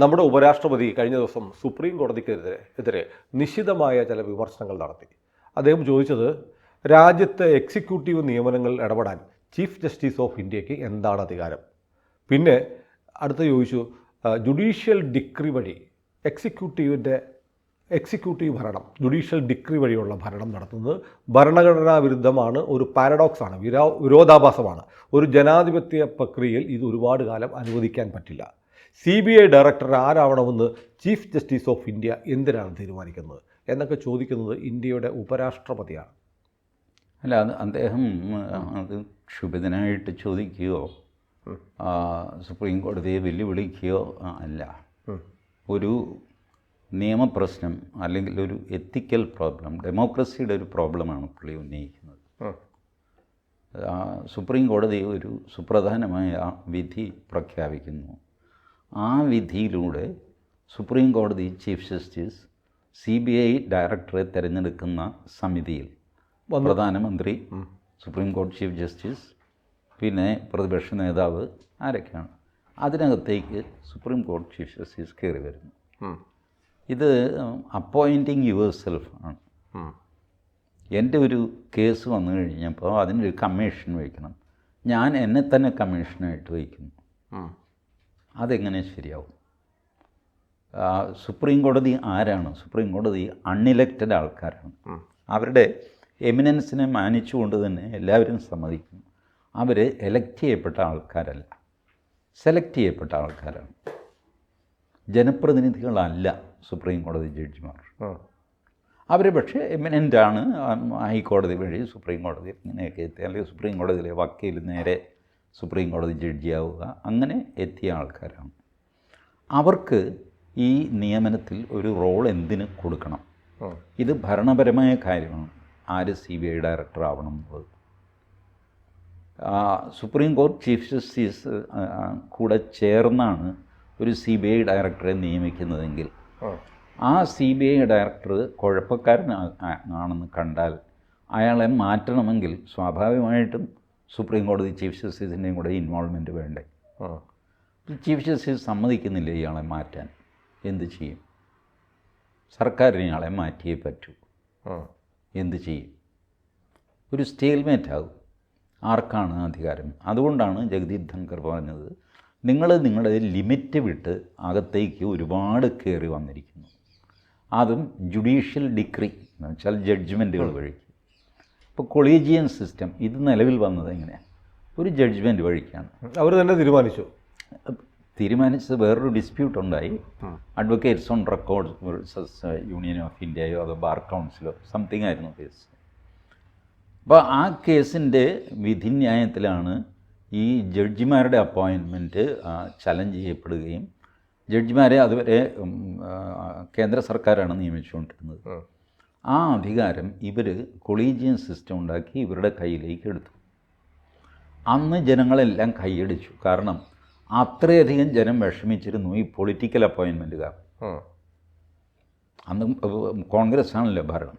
നമ്മുടെ ഉപരാഷ്ട്രപതി കഴിഞ്ഞ ദിവസം സുപ്രീം കോടതിക്കെതിരെ എതിരെ നിശിതമായ ചില വിമർശനങ്ങൾ നടത്തി. അദ്ദേഹം ചോദിച്ചത് രാജ്യത്തെ എക്സിക്യൂട്ടീവ് നിയമനങ്ങൾ ഇടപെടാൻ ചീഫ് ജസ്റ്റിസ് ഓഫ് ഇന്ത്യയ്ക്ക് എന്താണ് അധികാരം? പിന്നെ അടുത്ത ചോദിച്ചു ജുഡീഷ്യൽ ഡിക്രി വഴി എക്സിക്യൂട്ടീവിന്റെ എക്സിക്യൂട്ടീവ് ഭരണം ജുഡീഷ്യൽ ഡിക്രി വഴിയുള്ള ഭരണം നടത്തുന്നത് ഭരണഘടനാ വിരുദ്ധമാണ് ഒരു പാരഡോക്സാണ് വിരോ വിരോധാഭാസമാണ്. ഒരു ജനാധിപത്യ പ്രക്രിയയിൽ ഇത് ഒരുപാട് കാലം അനുവദിക്കാൻ പറ്റില്ല. സി ബി ഐ ഡയറക്ടർ ആരാവണമെന്ന് ചീഫ് ജസ്റ്റിസ് ഓഫ് ഇന്ത്യ എന്തിനാണ് തീരുമാനിക്കുന്നത്? എന്നൊക്കെ ചോദിക്കുന്നത് ഇന്ത്യയുടെ ഉപരാഷ്ട്രപതിയാണ്. അല്ല അത് അദ്ദേഹം അത് ക്ഷുഭിതനായിട്ട് ചോദിക്കുകയോ സുപ്രീം കോടതിയെ വെല്ലുവിളിക്കുകയോ അല്ല. ഒരു നിയമപ്രശ്നം അല്ലെങ്കിൽ ഒരു എത്തിക്കൽ പ്രോബ്ലം ഡെമോക്രസിയുടെ ഒരു പ്രോബ്ലമാണ് പുള്ളി ഉന്നയിക്കുന്നത്. സുപ്രീം കോടതി ഒരു സുപ്രധാനമായ വിധി പ്രഖ്യാപിക്കുന്നു. ആ വിധിയിലൂടെ സുപ്രീം കോടതി chief justice C B I ഡയറക്ടറെ തിരഞ്ഞെടുക്കുന്ന സമിതിയിൽ പ്രധാനമന്ത്രി സുപ്രീം കോടതി ചീഫ് ജസ്റ്റിസ് പിന്നെ പ്രതിപക്ഷ നേതാവ് ആരൊക്കെയാണ്? അതിനകത്തേക്ക് സുപ്രീം കോടതി ചീഫ് ജസ്റ്റിസ് കയറി വരുന്നു. ഇത് അപ്പോയിന്റിങ് യുവർ സെൽഫ് ആണ്. എന്റെ ഒരു കേസ് വന്നു കഴിഞ്ഞപ്പോൾ അതിനൊരു കമ്മീഷൻ വയ്ക്കണം ഞാൻ എന്നെ തന്നെ കമ്മീഷനായിട്ട് വയ്ക്കുന്നു അതെങ്ങനെ ശരിയാവും? സുപ്രീം കോടതി ആരാണ്? സുപ്രീം കോടതി അൺഇലക്റ്റഡ് ആൾക്കാരാണ്. അവരുടെ എമിനൻസിനെ മാനിച്ചുകൊണ്ട് തന്നെ എല്ലാവരും സമ്മതിക്കും. അവർ എലക്റ്റ് ചെയ്യപ്പെട്ട ആൾക്കാരല്ല. സെലക്ട് ചെയ്യപ്പെട്ട ആൾക്കാരാണ്. ജനപ്രതിനിധികളല്ല സുപ്രീം കോടതി ജഡ്ജിമാർ. അവർ പക്ഷേ എമിനന്റാണ് ഹൈക്കോടതി വഴി സുപ്രീം കോടതി ഇങ്ങനെയൊക്കെ എത്തി അല്ലെങ്കിൽ സുപ്രീം കോടതിയിലെ വക്കീൽ നേരെ സുപ്രീം കോടതി ജഡ്ജിയാവുക അങ്ങനെ എത്തിയ ആൾക്കാരാണ്. അവർക്ക് ഈ നിയമനത്തിൽ ഒരു റോൾ എന്തിന് കൊടുക്കണം? ഇത് ഭരണപരമായ കാര്യമാണ്. ആര് സി ബി ഐ ഡയറക്ടർ ആവണം എന്നുള്ളത്. സുപ്രീം കോർട്ട് ചീഫ് ജസ്റ്റിസ് കൂടെ ചേർന്നാണ് ഒരു സി ബി ഐ ഡയറക്ടറെ നിയമിക്കുന്നതെങ്കിൽ. ആ സി ബി ഐ ഡയറക്ടർ കുഴപ്പക്കാരനാണെന്ന് കണ്ടാൽ അയാളെ മാറ്റണമെങ്കിൽ സ്വാഭാവികമായിട്ടും സുപ്രീം കോടതി ചീഫ് ജസ്റ്റിസിന്റെയും കൂടെ ഇൻവോൾവ്മെന്റ് വേണ്ടേ? ചീഫ് ജസ്റ്റിസ് സമ്മതിക്കുന്നില്ല ഇയാളെ മാറ്റാൻ? എന്ത് ചെയ്യും? സർക്കാരിന് ഇയാളെ മാറ്റിയേ പറ്റൂ. എന്ത് ചെയ്യും? ഒരു സ്റ്റേൽമേറ്റ് ആകും. ആർക്കാണ് അധികാരം? അതുകൊണ്ടാണ് ജഗദീപ് ധൻകർ പറഞ്ഞത് നിങ്ങൾ നിങ്ങളുടെ ലിമിറ്റ് വിട്ട് അകത്തേക്ക് ഒരുപാട് കയറി വന്നിരിക്കുന്നു. അതും ജുഡീഷ്യൽ ഡിക്രി എന്ന് വെച്ചാൽ ജഡ്ജ്മെന്റുകൾ വഴിക്ക്. ഇപ്പോൾ കൊളീജിയൻ സിസ്റ്റം ഇത് നിലവിൽ വന്നത് എങ്ങനെയാണ് ഒരു ജഡ്ജ്മെന്റ് വഴിക്കാണ്. അവർ തന്നെ തീരുമാനിച്ചു. തീരുമാനിച്ചത് വേറൊരു ഡിസ്പ്യൂട്ട് ഉണ്ടായി. Advocates on record union of ഇന്ത്യയോ അതോ ബാർ കൗൺസിലോ സംതിങ് ആയിരുന്നു കേസ് അപ്പോൾ ആ കേസിന്റെ വിധിന്യായത്തിലാണ് ഈ ജഡ്ജിമാരുടെ അപ്പോയിൻമെന്റ് ചലഞ്ച് ചെയ്യപ്പെടുകയും. ജഡ്ജിമാരെ അതുവരെ കേന്ദ്ര സർക്കാരാണ് നിയമിച്ചുകൊണ്ടിരുന്നത്. ആ അധികാരം ഇവർ കൊളീജിയൻ സിസ്റ്റം ഉണ്ടാക്കി ഇവരുടെ കയ്യിലേക്ക് എടുത്തു. അന്ന് ജനങ്ങളെല്ലാം കൈയടിച്ചു. കാരണം അത്രയധികം ജനം വിഷമിച്ചിരുന്നു ഈ പൊളിറ്റിക്കൽ അപ്പോയിൻമെന്റുകാർ അന്ന് കോൺഗ്രസ് ആണല്ലോ ഭരണം.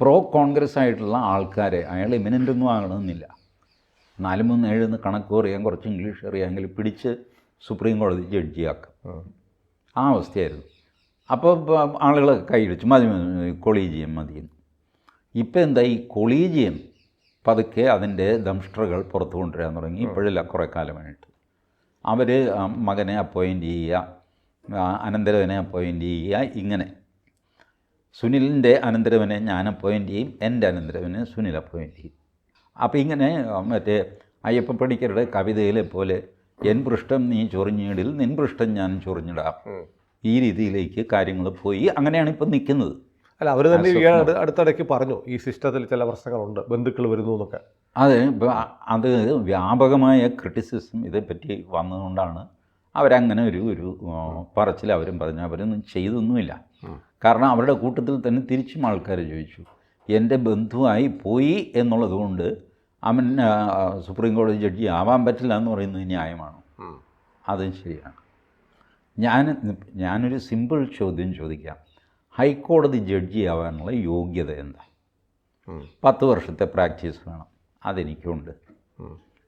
പ്രോ കോൺഗ്രസ് ആയിട്ടുള്ള ആൾക്കാരെ അയാൾ ഇമിനന്റ് ഒന്നും ആകണമെന്നില്ല. നാല് മൂന്ന് ഏഴെന്ന് കണക്ക് അറിയാൻ കുറച്ച് ഇംഗ്ലീഷ് അറിയാമെങ്കിൽ പിടിച്ച് സുപ്രീം കോടതി ജഡ്ജിയാക്കാം. ആ അവസ്ഥയായിരുന്നു. അപ്പോൾ ആളുകൾ കൈയടിച്ചു. മതി കൊളീജിയം മതിയെന്ന് ഇപ്പോൾ എന്താ ഈ കൊളീജിയം? പതുക്കെ അതിന്റെ ദംഷ്ടറുകൾ പുറത്തു കൊണ്ടുവരാൻ തുടങ്ങി. ഇപ്പോഴില്ല കുറേ കാലമായിട്ട്. അവർ മകനെ അപ്പോയിന്റ് ചെയ്യുക അനന്തരവനെ അപ്പോയിന്റ് ചെയ്യുക ഇങ്ങനെ. സുനിലിന്റെ അനന്തരവനെ ഞാൻ അപ്പോയിന്റ് ചെയ്യും. എന്റെ അനന്തരവനെ സുനിൽ അപ്പോയിന്റ് ചെയ്യും. അപ്പോൾ ഇങ്ങനെ മറ്റേ അയ്യപ്പ പണിക്കരുടെ കവിതയിലെ പോലെ എൻ പൃഷ്ഠം നീ ചൊറിഞ്ഞിടിൽ നിൻ പൃഷ്ഠം ഞാൻ ചൊറിഞ്ഞിടാം. ഈ രീതിയിലേക്ക് കാര്യങ്ങൾ പോയി അങ്ങനെയാണ് ഇപ്പം നിൽക്കുന്നത്. അല്ല അവർ തന്നെ അടുത്തിടയ്ക്ക് പറഞ്ഞു ഈ സിസ്റ്റത്തിൽ ചില പ്രശ്നങ്ങളുണ്ട് ബന്ധുക്കൾ വരുന്നു എന്നൊക്കെ. അത് അത് വ്യാപകമായ ക്രിറ്റിസിസം ഇതേപ്പറ്റി വന്നതുകൊണ്ടാണ് അവരങ്ങനെ ഒരു ഒരു പറച്ചിൽ അവരും പറഞ്ഞു. അവരൊന്നും ചെയ്തൊന്നുമില്ല. കാരണം അവരുടെ കൂട്ടത്തിൽ തന്നെ തിരിച്ചും ആൾക്കാർ ചോദിച്ചു എന്റെ ബന്ധുവായി പോയി എന്നുള്ളത് കൊണ്ട് അവൻ സുപ്രീം കോടതി ജഡ്ജി ആവാൻ പറ്റില്ല എന്ന് പറയുന്നത് ന്യായമാണ്? അതും ശരിയാണ്. ഞാൻ ഞാനൊരു സിമ്പിൾ ചോദ്യം ചോദിക്കാം. ഹൈക്കോടതി ജഡ്ജി ആവാനുള്ള യോഗ്യത എന്താ? പത്ത് വർഷത്തെ പ്രാക്ടീസ് വേണം. അതെനിക്കുണ്ട്.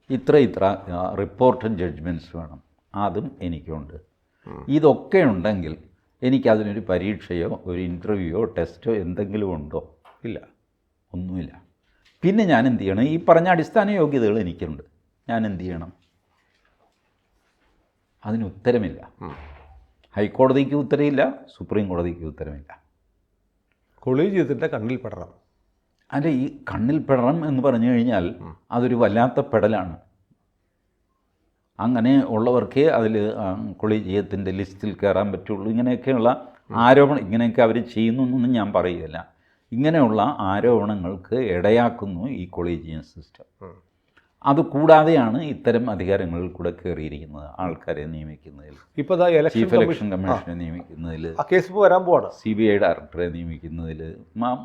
ഇത്ര ഇത്ര റിപ്പോർട്ട് ജഡ്ജ്മെന്റ്സ് വേണം. അതും എനിക്കുണ്ട്. ഇതൊക്കെ ഉണ്ടെങ്കിൽ എനിക്കതിനൊരു പരീക്ഷയോ ഒരു ഇന്റർവ്യൂയോ ടെസ്റ്റോ എന്തെങ്കിലും ഉണ്ടോ? ഇല്ല. ഒന്നുമില്ല. പിന്നെ ഞാൻ എന്ത് ചെയ്യണം? ഈ പറഞ്ഞ അടിസ്ഥാന യോഗ്യതകൾ എനിക്കുണ്ട്. ഞാൻ എന്ത് ചെയ്യണം? അതിന് ഉത്തരമില്ല. ഹൈക്കോടതിക്ക് ഉത്തരവില്ല സുപ്രീം കോടതിക്ക് ഉത്തരമില്ല കൊളീജിയത്തിന്റെ കണ്ണിൽ പെടണം. അല്ല ഈ കണ്ണിൽ പെടണം എന്ന് പറഞ്ഞു കഴിഞ്ഞാൽ അതൊരു വല്ലാത്ത പെടലാണ്. അങ്ങനെ ഉള്ളവർക്കേ അതിൽ കൊളീജിയത്തിന്റെ ലിസ്റ്റിൽ കയറാൻ പറ്റുള്ളൂ. ഇങ്ങനെയൊക്കെയുള്ള ആരോപണം ഇങ്ങനെയൊക്കെ അവർ ചെയ്യുന്നു എന്നൊന്നും ഞാൻ പറയുകയില്ല. ഇങ്ങനെയുള്ള ആരോപണങ്ങൾക്ക് ഇടയാക്കുന്നു ഈ കൊളീജിയൻ സിസ്റ്റം. അതുകൂടാതെയാണ് ഇത്തരം അധികാരങ്ങളിൽ കൂടെ കയറിയിരിക്കുന്നത് ആൾക്കാരെ നിയമിക്കുന്നതിൽ. ഇപ്പോൾ ചീഫ് ഇലക്ഷൻ കമ്മീഷനെ നിയമിക്കുന്നതിൽ. കേസ് ഇപ്പോൾ വരാൻ പോവാണ്. സി ബി ഐ ഡയറക്ടറെ നിയമിക്കുന്നതിൽ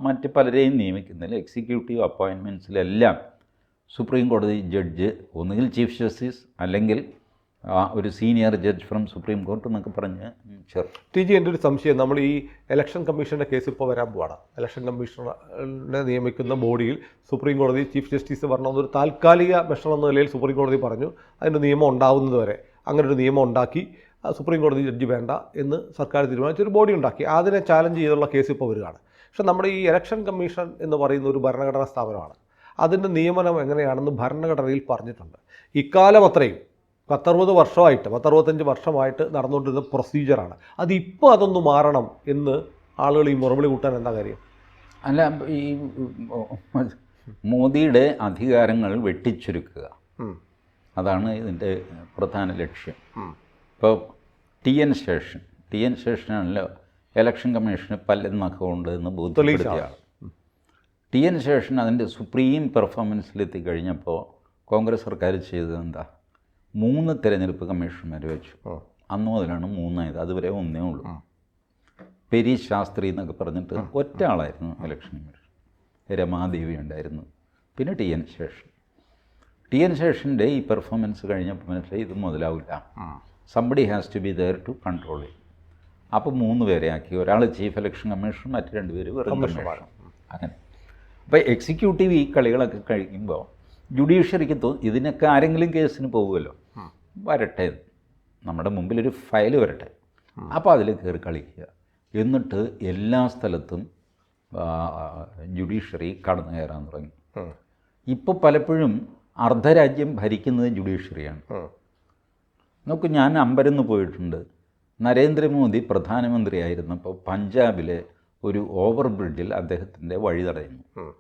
മറ്റ് പലരെയും നിയമിക്കുന്നതിൽ എക്സിക്യൂട്ടീവ് അപ്പോയിൻമെന്റ്സിലെല്ലാം സുപ്രീം കോടതി ജഡ്ജ് ഒന്നുകിൽ ചീഫ് ജസ്റ്റിസ് അല്ലെങ്കിൽ ഒരു senior judge from supreme court എന്നൊക്കെ പറഞ്ഞ് ടി ജി എന്റെ ഒരു സംശയം. നമ്മൾ ഈ ഇലക്ഷൻ കമ്മീഷന്റെ കേസ് ഇപ്പോൾ വരാൻ പോവാണ്. ഇലക്ഷൻ കമ്മീഷണറിനെ നിയമിക്കുന്ന ബോഡിയിൽ സുപ്രീം കോടതി ചീഫ് ജസ്റ്റിസ് പറഞ്ഞ ഒരു താൽക്കാലിക മെഷർ എന്ന നിലയിൽ സുപ്രീം കോടതി പറഞ്ഞു. അതിന്റെ നിയമം ഉണ്ടാവുന്നതുവരെ അങ്ങനെ ഒരു നിയമം ഉണ്ടാക്കി സുപ്രീം കോടതി ജഡ്ജി വേണ്ട എന്ന് സർക്കാർ തീരുമാനിച്ച ഒരു ബോഡി ഉണ്ടാക്കി. അതിനെ ചാലഞ്ച് ചെയ്തുള്ള കേസ് ഇപ്പോൾ വരികയാണ്. പക്ഷേ നമ്മുടെ ഈ ഇലക്ഷൻ കമ്മീഷൻ എന്ന് പറയുന്ന ഒരു ഭരണഘടനാ സ്ഥാപനമാണ്. അതിന്റെ നിയമനം എങ്ങനെയാണെന്ന് ഭരണഘടനയിൽ പറഞ്ഞിട്ടുണ്ട്. ഇക്കാലം അത്രയും പത്തറുപത് വർഷമായിട്ട് പത്തറുപത്തഞ്ച് വർഷമായിട്ട് നടന്നുകൊണ്ടിരുന്ന പ്രൊസീജിയറാണ് അതിപ്പോൾ അതൊന്ന് മാറണം എന്ന് ആളുകൾ ഈ മുറവിളി കൂട്ടാൻ എന്താ കാര്യം? അല്ല ഈ മോദിയുടെ അധികാരങ്ങൾ വെട്ടിച്ചുരുക്കുക. അതാണ് ഇതിന്റെ പ്രധാന ലക്ഷ്യം. ഇപ്പോൾ T N Seshan T N സ്റ്റേഷനാണല്ലോ election കമ്മീഷന് പല്ലെന്നൊക്കെ ഉണ്ട് എന്ന് ബോധ്യപ്പെടുത്തിയ ടി എൻ സ്റ്റേഷൻ അതിന്റെ സുപ്രീം പെർഫോമൻസിലെത്തി കഴിഞ്ഞപ്പോൾ കോൺഗ്രസ് സർക്കാർ ചെയ്തത് എന്താ? മൂന്ന് തിരഞ്ഞെടുപ്പ് കമ്മീഷണർമാർ വെച്ചു. അന്ന് മുതലാണ് മൂന്നായത്. അതുവരെ ഒന്നേ ഉള്ളൂ. പെരി ശാസ്ത്രി എന്നൊക്കെ പറഞ്ഞിട്ട് ഒറ്റ ആളായിരുന്നു ഇലക്ഷൻ കമ്മീഷൻ രമാദേവി ഉണ്ടായിരുന്നു. പിന്നെ T N Seshan. T N ശേഷന്റെ ഈ പെർഫോമൻസ് കഴിഞ്ഞപ്പോൾ മനസ്സിലായി ഇത് മുതലാവില്ല. Somebody has to be there to control ചെയ്യും അപ്പോൾ മൂന്ന് പേരെ ആക്കി. ഒരാൾ ചീഫ് ഇലക്ഷൻ കമ്മീഷൻ മറ്റു രണ്ടുപേര് വെറും. കമ്മീഷൻ അങ്ങനെ. അപ്പോൾ എക്സിക്യൂട്ടീവ് ഈ കളികളൊക്കെ കഴിക്കുമ്പോൾ ജുഡീഷ്യറിക്ക് തോന്നും ഇതിനൊക്കെ ആരെങ്കിലും കേസിന് പോകുമല്ലോ വരട്ടെ. നമ്മുടെ മുമ്പിലൊരു ഫയൽ വരട്ടെ. അപ്പോൾ അതിൽ കയറി കളിക്കുക. എന്നിട്ട് എല്ലാ സ്ഥലത്തും ജുഡീഷ്യറി കടന്നു കയറാൻ തുടങ്ങി. ഇപ്പോൾ പലപ്പോഴും അർദ്ധരാജ്യം ഭരിക്കുന്നത് ജുഡീഷ്യറിയാണ്. നമുക്ക് നോക്കൂ ഞാൻ അമ്പരന്ന് പോയിട്ടുണ്ട്. നരേന്ദ്രമോദി പ്രധാനമന്ത്രിയായിരുന്നപ്പോൾ പഞ്ചാബിലെ ഒരു ഓവർ ബ്രിഡ്ജിൽ അദ്ദേഹത്തിന്റെ വഴി തടയുന്നു.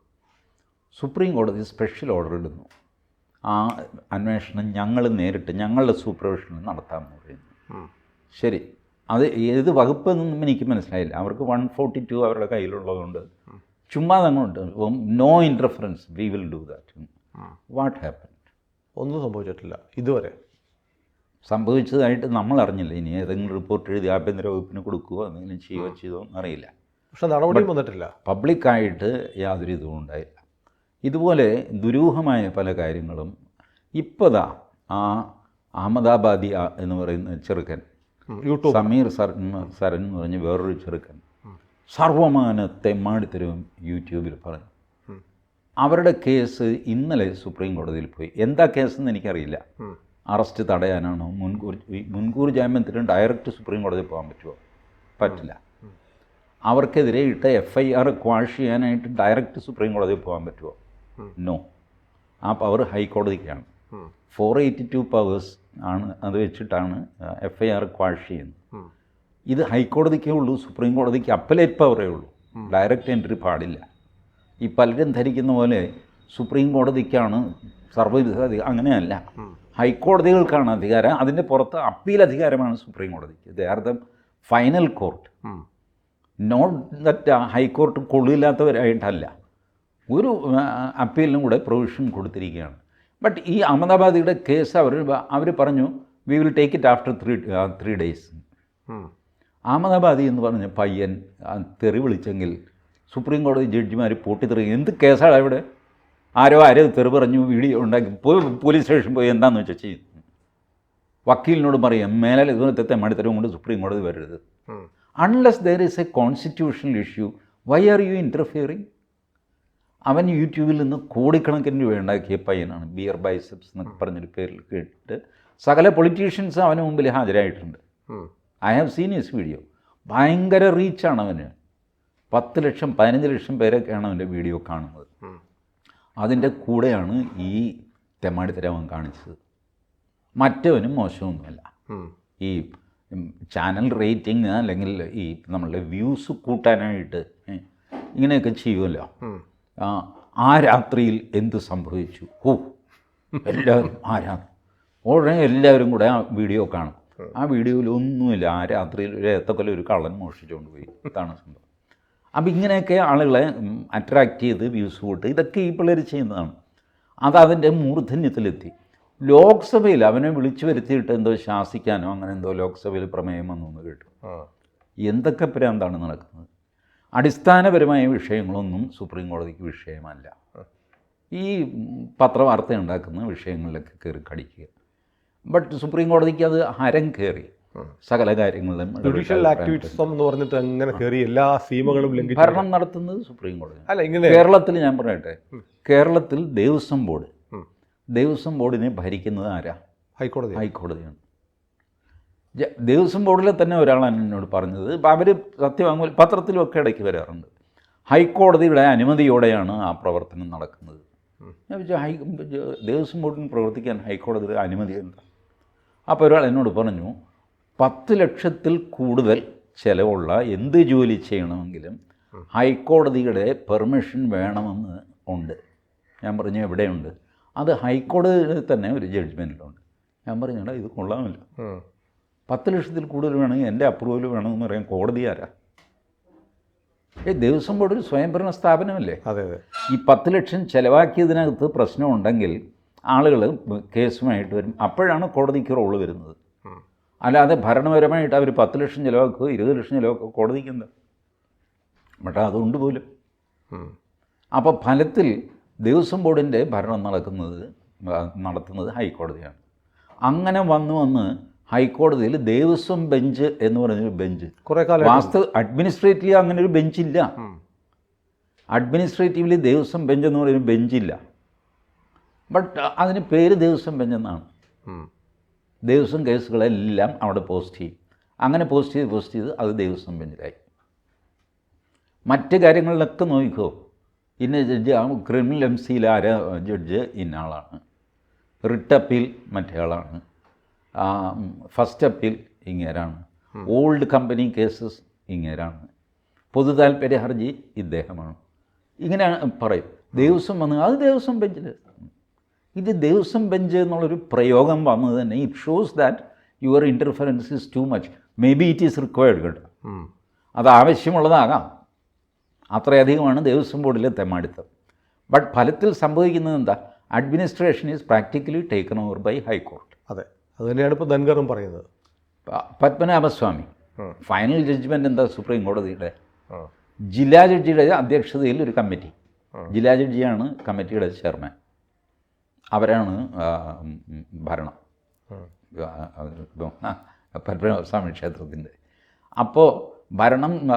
സുപ്രീം കോടതി സ്പെഷ്യൽ ഓർഡർ ഇടുന്നു. ആ അന്വേഷണം ഞങ്ങൾ നേരിട്ട് ഞങ്ങളുടെ സൂപ്പർവിഷനിൽ നടത്താമെന്ന് പറയുന്നു ശരി. അത് ഏത് വകുപ്പ് എന്നൊന്നും എനിക്ക് മനസ്സിലായില്ല. അവർക്ക് വൺ ഫോർട്ടി ടു അവരുടെ കയ്യിലുള്ളതുകൊണ്ട് ചുമ്മാ അങ്ങോട്ട് no interference we will do that what happen ഒന്നും സംഭവിച്ചിട്ടില്ല. ഇതുവരെ. സംഭവിച്ചതായിട്ട് നമ്മൾ അറിഞ്ഞില്ല ഇനി ഏതെങ്കിലും റിപ്പോർട്ട് എഴുതി ആഭ്യന്തര വകുപ്പിന് കൊടുക്കുകയോ എന്തെങ്കിലും ചെയ്യുകയോ ചെയ്തോ എന്നറിയില്ല. പക്ഷെ നടപടി വന്നിട്ടില്ല. പബ്ലിക്കായിട്ട് യാതൊരു ഇതും ഉണ്ടായില്ല. ഇതുപോലെ ദുരൂഹമായ പല കാര്യങ്ങളും ഇപ്പതാ ആ അഹമ്മദാബാദി എന്ന് പറയുന്ന ചെറുക്കൻ യൂട്യൂബ്. സമീർ സർ സരൻ എന്ന് പറഞ്ഞ് വേറൊരു ചെറുക്കൻ സർവമാനത്തെ മാടിത്തരവും യൂട്യൂബിൽ പറഞ്ഞു. അവരുടെ കേസ് ഇന്നലെ സുപ്രീം കോടതിയിൽ പോയി. എന്താ കേസെന്ന് എനിക്കറിയില്ല. അറസ്റ്റ് തടയാനാണോ? മുൻകൂർ മുൻകൂർ മുൻകൂർ ജാമ്യത്തിന് ഡയറക്റ്റ് സുപ്രീം കോടതിയിൽ പോകാൻ പറ്റുമോ? പറ്റില്ല. അവർക്കെതിരെ ഇട്ട എഫ് ഐ ആർ ക്വാഷ് ചെയ്യാനായിട്ട് ഡയറക്റ്റ് സുപ്രീം കോടതിയിൽ പോകാൻ പറ്റുമോ? നോ. ആ പവർ ഹൈക്കോടതിക്കാണ്. ഫോർ എയ്റ്റി ടു പവേഴ്സ് ആണ് അത് വെച്ചിട്ടാണ് എഫ് ഐ ആർ ക്വാഷ് ചെയ്യുന്നത്. ഇത് ഹൈക്കോടതിക്കേ ഉള്ളൂ സുപ്രീം കോടതിക്ക് അപ്പലേറ്റ് പവറേ ഉള്ളൂ. ഡയറക്റ്റ് എൻട്രി പാടില്ല. ഈ പലരും ധരിക്കുന്ന പോലെ സുപ്രീം കോടതിക്കാണ് സർവവിധ അധി- അങ്ങനെയല്ല ഹൈക്കോടതികൾക്കാണ് അധികാരം. അതിന്റെ പുറത്ത് അപ്പീൽ അധികാരമാണ് സുപ്രീം കോടതിക്ക്. They are the final court not that high court കൊള്ളില്ലാത്തവരായിട്ടല്ല. ഒരു അപ്പീലിനും കൂടെ പ്രൊവിഷൻ കൊടുത്തിരിക്കുകയാണ്. ബട്ട് ഈ അഹമ്മദാബാദിയുടെ കേസ് അവർ അവർ പറഞ്ഞു we will take it after three three days അഹമ്മദാബാദി എന്ന് പറഞ്ഞ പയ്യൻ തെറി വിളിച്ചെങ്കിൽ സുപ്രീം കോടതി ജഡ്ജിമാർ പൊട്ടിത്തെറി എന്ത് കേസാണ് അവിടെ ആരോ ആരോ തെറി പറഞ്ഞു വീഡിയോ ഉണ്ടാക്കി. പോയി പോലീസ് സ്റ്റേഷൻ പോയി എന്താണെന്ന് വെച്ചാൽ ചെയ്യും? വക്കീലിനോട് പറയാം മേലെ ഇതുപോലത്തെ തെമ്മാടിത്തരവും കൊണ്ട് സുപ്രീം കോടതി വരരുത്. Unless there is a constitutional issue why are you interfering അവൻ യൂട്യൂബിൽ നിന്ന് കോടിക്കണക്കിന് രൂപ ഉണ്ടാക്കിയ പയ്യനാണ്. ബിയർ ബൈസെപ്സ് എന്നൊക്കെ പറഞ്ഞൊരു പേരിൽ കേട്ടിട്ട് സകല പൊളിറ്റീഷ്യൻസ് അവന് മുമ്പിൽ ഹാജരായിട്ടുണ്ട്. I have seen his video ഭയങ്കര റീച്ചാണ് അവന്. പത്ത് ലക്ഷം പതിനഞ്ച് ലക്ഷം പേരൊക്കെയാണ് അവന്റെ വീഡിയോ കാണുന്നത്. അതിന്റെ കൂടെയാണ് ഈ തെമാടി തരവൻ കാണിച്ചത്. മറ്റവനും മോശമൊന്നുമല്ല. ഈ ചാനൽ റേറ്റിംഗ് അല്ലെങ്കിൽ ഈ നമ്മളുടെ വ്യൂസ് കൂട്ടാനായിട്ട് ഇങ്ങനെയൊക്കെ ചെയ്യുമല്ലോ. ആ, രാത്രിയിൽ എന്ത് സംഭവിച്ചു? ഓ എല്ലാവരും ആ രാത്രി. ഉടനെ എല്ലാവരും കൂടെ ആ വീഡിയോ കാണും. ആ വീഡിയോയിൽ ഒന്നുമില്ല ആ രാത്രിയിൽ ഒരു ഏത്തക്കൊല്ല ഒരു കള്ളൻ മോഷിച്ചുകൊണ്ട് പോയി. ഇതാണ് സംഭവം. അപ്പം ഇങ്ങനെയൊക്കെ ആളുകളെ അട്രാക്റ്റ് ചെയ്ത് വ്യൂസ് കൂട്ട് ഇതൊക്കെ ഈ പിള്ളേർ ചെയ്യുന്നതാണ്. അത് അതിന്റെ മൂർധന്യത്തിലെത്തി. ലോക്സഭയിൽ അവനെ വിളിച്ചു വരുത്തിയിട്ട് എന്തോ ശാസിക്കാനോ അങ്ങനെ എന്തോ ലോക്സഭയിൽ പ്രമേയം വന്നു എന്ന് കേട്ടു. എന്തൊക്കെ പ്രാന്താണ് നടക്കുന്നത്? അടിസ്ഥാനപരമായ വിഷയങ്ങളൊന്നും സുപ്രീം കോടതിക്ക് വിഷയമല്ല. ഈ പത്രവാർത്ത ഉണ്ടാക്കുന്ന വിഷയങ്ങളിലൊക്കെ കയറി കടിക്കുക. ബട്ട് സുപ്രീം കോടതിക്ക് അത് ഹരം കയറി. സകല കാര്യങ്ങളിലും ജുഡീഷ്യൽ എന്ന് പറഞ്ഞിട്ട് അങ്ങനെ കയറി എല്ലാ സീമകളും ലംഘിച്ചു. ഭരണം നടത്തുന്നത് സുപ്രീം കോടതി അല്ല ഇങ്ങനെ കേരളത്തിൽ ഞാൻ പറയട്ടെ. കേരളത്തിൽ ദേവസ്വം ബോർഡ്. ദേവസ്വം ബോർഡിനെ ഭരിക്കുന്നത് ആരാ? ഹൈക്കോടതി ഹൈക്കോടതിയാണ്. ദേവസ്വം ബോർഡിലെ തന്നെ ഒരാളാണ് എന്നോട് പറഞ്ഞത്. അവർ സത്യവാങ്മൂലം പത്രത്തിലുമൊക്കെ ഇടയ്ക്ക് വരാറുണ്ട്. ഹൈക്കോടതിയുടെ അനുമതിയോടെയാണ് ആ പ്രവർത്തനം നടക്കുന്നത്. ഞാൻ വെച്ചാൽ ഹൈ ദേവസ്വം ബോർഡിന് പ്രവർത്തിക്കാൻ ഹൈക്കോടതിയുടെ അനുമതി എന്താ? അപ്പോൾ ഒരാൾ എന്നോട് പറഞ്ഞു പത്ത് ലക്ഷത്തിൽ കൂടുതൽ ചിലവുള്ള എന്ത് ജോലി ചെയ്യണമെങ്കിലും ഹൈക്കോടതിയുടെ പെർമിഷൻ വേണമെന്ന് ഉണ്ട്. ഞാൻ പറഞ്ഞു എവിടെയുണ്ട്? അത് ഹൈക്കോടതിയിൽ തന്നെ ഒരു ജഡ്ജ്മെന്റിലുണ്ട് ഞാൻ പറഞ്ഞാൽ ഇത് കൊള്ളാമല്ലോ. പത്ത് ലക്ഷത്തിൽ കൂടുതൽ വേണമെങ്കിൽ എന്റെ അപ്രൂവൽ വേണമെന്ന് പറയാൻ കോടതി ആരാ? ഏ ദേവസ്വം ബോർഡ് ഒരു സ്വയംഭരണ സ്ഥാപനമല്ലേ? അതെ അതെ. ഈ പത്ത് ലക്ഷം ചിലവാക്കിയതിനകത്ത് പ്രശ്നമുണ്ടെങ്കിൽ ആളുകൾ കേസുമായിട്ട് വരും. അപ്പോഴാണ് കോടതിക്ക് റോൾ വരുന്നത്. അല്ലാതെ ഭരണപരമായിട്ട് അവർ പത്ത് ലക്ഷം ചിലവാക്കുക ഇരുപത് ലക്ഷം ചിലവാക്കുക കോടതിക്ക് എന്താ പക്ഷേ അതുകൊണ്ട് പോലും. അപ്പോൾ ഫലത്തിൽ ദേവസ്വം ബോർഡിന്റെ ഭരണം നടക്കുന്നത് നടത്തുന്നത് ഹൈക്കോടതിയാണ്. അങ്ങനെ വന്നു വന്ന് ഹൈക്കോടതിയിൽ ദേവസ്വം ബെഞ്ച് എന്ന് പറഞ്ഞൊരു ബെഞ്ച്. കുറേ കാലം വാസ്തു അഡ്മിനിസ്ട്രേറ്റീവ് അങ്ങനെ ഒരു ബെഞ്ചില്ല. അഡ്മിനിസ്ട്രേറ്റീവ്ലി ദേവസ്വം ബെഞ്ച് എന്ന് പറയുന്ന ബെഞ്ചില്ല. ബട്ട് അതിന് പേര് ദേവസ്വം ബെഞ്ച് എന്നാണ്. ദേവസ്വം കേസുകളെല്ലാം അവിടെ പോസ്റ്റ് ചെയ്യും. അങ്ങനെ പോസ്റ്റ് ചെയ്ത് പോസ്റ്റ് ചെയ്ത് അത് ദേവസ്വം ബെഞ്ചിലായി. മറ്റ് കാര്യങ്ങളിലൊക്കെ നോക്കിക്കോ. ഇന്ന ജഡ്ജ് ആ ക്രിമിനൽ എം സിയിൽ ആരാ ജഡ്ജ് ഇന്ന ആളാണ്. റിട്ട് അപ്പീൽ മറ്റേ ആളാണ്. ഫസ്റ്റ് അപ്പീൽ ഇങ്ങേരാണ്. ഓൾഡ് കമ്പനി കേസസ് ഇങ്ങേരാണ്. പൊതു താല്പര്യ ഹർജി ഇദ്ദേഹമാണ്. ഇങ്ങനെ പറയും. ദേവസ്വം വന്ന് അത് ദേവസ്വം ബെഞ്ചിൽ ഇത് ദേവസ്വം ബെഞ്ച് എന്നുള്ളൊരു പ്രയോഗം വന്നത് തന്നെ it shows that your interference is too much may be it is required കേട്ടോ അത് ആവശ്യമുള്ളതാകാം. അത്രയധികമാണ് ദേവസ്വം ബോർഡിലെ തെമ്മാടിത്തം. ബട്ട് ഫലത്തിൽ സംഭവിക്കുന്നത് എന്താ? Administration is practically taken over by high court അതെ. അത് തന്നെയാണ് ഇപ്പോൾ ധൻകറും പറയുന്നത് പത്മനാഭസ്വാമി. ഫൈനൽ ജഡ്ജ്മെന്റ് എന്താ സുപ്രീം കോടതിയുടെ ജില്ലാ ജഡ്ജിയുടെ അധ്യക്ഷതയിൽ ഒരു കമ്മിറ്റി. ജില്ലാ ജഡ്ജിയാണ് കമ്മിറ്റിയുടെ ചെയർമാൻ. അവരാണ് ഭരണം. പത്മനാഭസ്വാമി ക്ഷേത്രത്തിന്റെ. അപ്പോൾ ഭരണം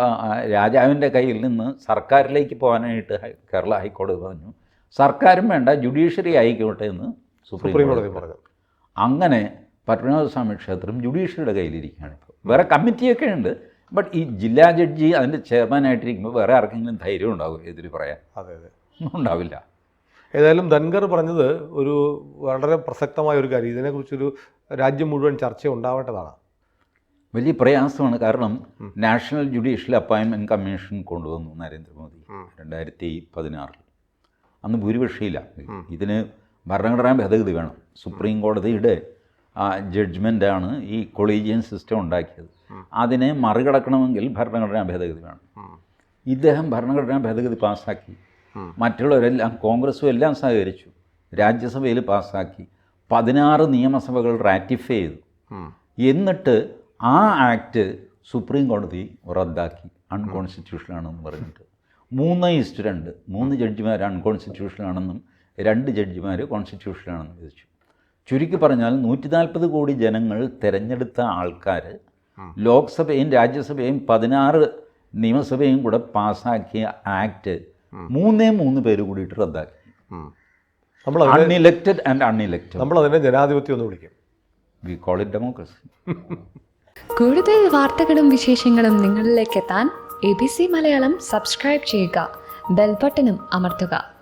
രാജാവിന്റെ കയ്യിൽ നിന്ന് സർക്കാരിലേക്ക് പോകാനായിട്ട് കേരള ഹൈക്കോടതി പറഞ്ഞു. സർക്കാരും വേണ്ട ജുഡീഷ്യറി ആയിക്കോട്ടെ എന്ന് സുപ്രീം കോടതി പറഞ്ഞു. അങ്ങനെ പത്മനാഭസ്വാമി ക്ഷേത്രം ജുഡീഷ്യറിയുടെ കയ്യിലിരിക്കുകയാണ് ഇപ്പോൾ. വേറെ കമ്മിറ്റിയൊക്കെ ഉണ്ട് ബട്ട് ഈ ജില്ലാ ജഡ്ജി അതിന്റെ ചെയർമാനായിട്ടിരിക്കുമ്പോൾ വേറെ ആർക്കെങ്കിലും ധൈര്യം ഉണ്ടാവും എതിര് പറയാൻ. അതെ അതെ. ഒന്നും ഉണ്ടാവില്ല. ഏതായാലും ധൻഗർ പറഞ്ഞത് ഒരു വളരെ പ്രസക്തമായ ഒരു കാര്യം. ഇതിനെക്കുറിച്ചൊരു രാജ്യം മുഴുവൻ ചർച്ച ഉണ്ടാവേണ്ടതാണ്. വലിയ പ്രയാസമാണ്. കാരണം നാഷണൽ ജുഡീഷ്യൽ അപ്പോയിൻമെന്റ് കമ്മീഷൻ കൊണ്ടുവന്നു നരേന്ദ്രമോദി രണ്ടായിരത്തി പതിനാറിൽ അന്ന് ഭൂരിപക്ഷമില്ല ഇതിന് ഭരണഘടനാ ഭേദഗതി വേണം. സുപ്രീം കോടതിയുടെ ജഡ്ജ്മെന്റാണ് ഈ കൊളീജിയൻ സിസ്റ്റം ഉണ്ടാക്കിയത്. അതിനെ മറികടക്കണമെങ്കിൽ ഭരണഘടനാ ഭേദഗതി വേണം. ഇദ്ദേഹം ഭരണഘടനാ ഭേദഗതി പാസ്സാക്കി. മറ്റുള്ളവരെല്ലാം കോൺഗ്രസും എല്ലാം സഹകരിച്ചു. രാജ്യസഭയിൽ പാസ്സാക്കി. പതിനാറ് നിയമസഭകൾ റാറ്റിഫൈ ചെയ്തു. എന്നിട്ട് ആ ആക്ട് സുപ്രീം കോടതി റദ്ദാക്കി. അൺകോൺസ്റ്റിറ്റ്യൂഷനാണെന്ന് പറഞ്ഞിട്ട്. മൂന്ന് ഇസ്റ്റ് രണ്ട്. മൂന്ന് ജഡ്ജിമാർ അൺകോൺസ്റ്റിറ്റ്യൂഷനാണെന്നും രണ്ട് ജഡ്ജിമാർ കോൺസ്റ്റിറ്റ്യൂഷനാണെന്നും വിധിച്ചു. ചുരുക്കി പറഞ്ഞാൽ നൂറ്റി നാൽപ്പത് കോടി ജനങ്ങൾ തിരഞ്ഞെടുത്ത ആൾക്കാർ ലോക്സഭയും രാജ്യസഭയും പതിനാറ് നിയമസഭയും കൂടെ പാസ്സാക്കിയ ആക്ട് മൂന്നേ മൂന്ന് പേര് കൂടിയിട്ട് റദ്ദാക്കി. നമ്മൾ അൺഇലക്റ്റഡ് ആൻഡ് അൺഇലക്റ്റഡ് നമ്മൾ അതിനെ ജനാധിപത്യം എന്ന് വിളിക്കും. വി കോൾ ഇറ്റ് ഡെമോക്രസി കൂടുതൽ വാർത്തകളും വിശേഷങ്ങളും നിങ്ങളിലേക്ക് എത്താൻ A B C Malayalam subscribe ചെയ്യുക. ബെൽബട്ടനും അമർത്തുക.